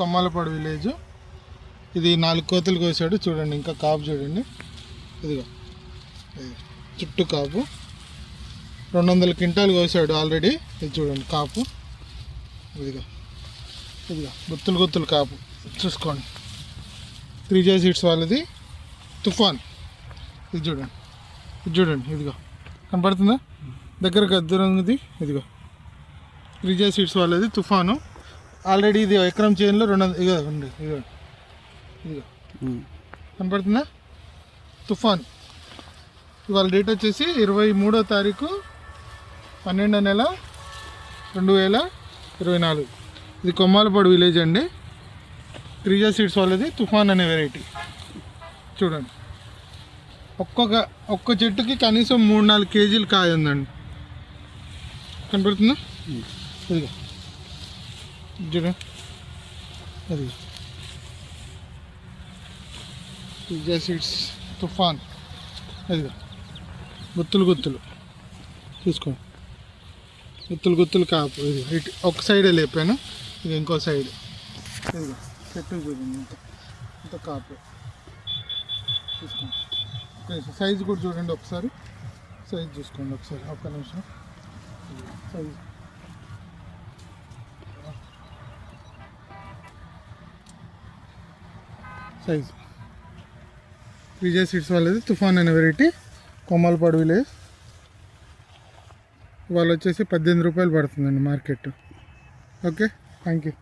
కొమ్మలపాడు village. ఇది నాలుగు కోతలు కోసాడు. చూడండి ఇంకా కాపు చూడండి. ఇదిగో ఇది చుట్టూ కాపు. రెండు వందల క్వింటాలు కోసాడు ఆల్రెడీ. ఇది చూడండి కాపు. ఇదిగో ఇదిగో గుత్తులు గుత్తులు కాపు. చూసుకోండి. త్రీ జే సీట్స్ వాళ్ళది. తుఫాన్. ఇది చూడండి ఇది చూడండి ఇదిగో. కనపడుతుందా? దగ్గరకు దూరం ఇది ఇదిగో త్రీ జే సీట్స్ వాళ్ళది తుఫాను. ఆల్రెడీ ఇది ఎకరం చేనులో రెండు వందల ఇదిగో ఉంది ఇదిగో. ఇదిగో కనపడుతుందా? తుఫాన్. ఇవాళ డేట్ వచ్చేసి ఇరవై మూడో తారీఖు పన్నెండో నెల రెండు వేల ఇరవై నాలుగు. ఇది కొమ్మాలపాడు విలేజ్ అండి. త్రీజా సీడ్స్ వాళ్ళది తుఫాన్ అనే వెరైటీ చూడండి. ఒక్కొక్క ఒక్క చెట్టుకి కనీసం మూడు నాలుగు కేజీలు కాయ ఉందండి. కనపడుతుందా? ఇదిగో. చూడండి అది పిజ్జా సీడ్స్ తుఫాన్ ఇదిగో గుత్తులు గుత్తులు. చూసుకోండి గుత్తులు గుత్తులు కాపు. ఇది ఇటు ఒక సైడే లేపాను. ఇది ఇంకో సైడ్ ఇదిగో చెట్టు చూడండి ఇంత ఇంత కాపు. చూసుకోండి సైజు కూడా చూడండి ఒకసారి. సైజ్ చూసుకోండి ఒకసారి. ఒక్క నిమిషం. సైజ్ సైజ్ విజయ్ సీడ్స్ వాళ్ళది తుఫాన్ అనే వెరైటీ కొమ్మలపాడు విలేజ్ వాళ్ళు వచ్చేసి పద్దెనిమిది రూపాయలు పడుతుందండి మార్కెట్. ఓకే? Thank you